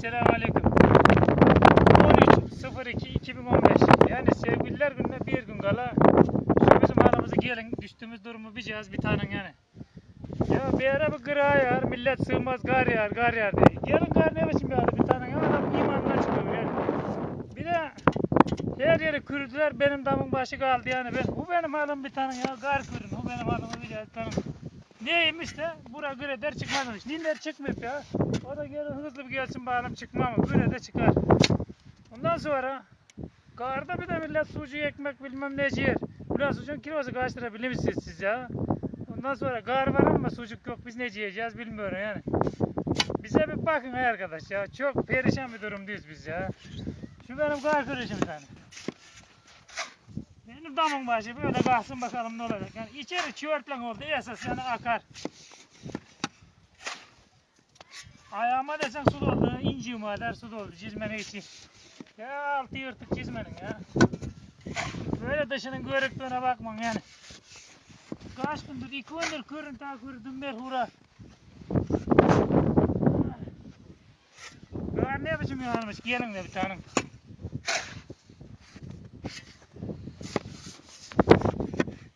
Selamun Aleyküm. 13.02.2015 Yani sevgililer gününe bir gün kala şu bizim aramızı gelin düştüğümüz durumu bir cihaz bir tane yani. Ya bir ara bir kıra yağar millet sığmaz gar yağar gar yağar diye. Gelin gar ne biçim yağdı bir tane ya adam imandan çıkıyor yani. Bir de her yeri kürüdüler benim damın başı kaldı yani ben bu benim halim bir tane ya gar kürün bu benim halim bir cihaz bir tane. Neymiş de bura göre der çıkmazmış. Ninder çıkmayıp ya. O da gelin hızlı bir gelsin bakalım çıkma mı? Göre de çıkar. Ondan sonra karda bir de millet sucuk ekmek bilmem ne yer. Ulan sucuğun kilosu kaç lira bilir misiniz siz ya? Ondan sonra kar var ama sucuk yok biz ne yiyeceğiz bilmiyorum yani. Bize bir bakın arkadaş ya. Çok perişan bir durumdayız biz ya. Şu benim kar kırışım tane. Benim damın başı böyle kalksın bakalım ne olacak. Yani içeri çöğürtlen oldu esas yani akar. Ayağıma desen su doldu, inciğime kadar su doldu çizmene için. Ya altı yırtık çizmenin ya. Böyle dışının görüktüğüne bakman yani. Kaç gündür, iki gündür kırın ta kırdım bir hura. Ya ne biçim yanmış, gelin de bir tanem.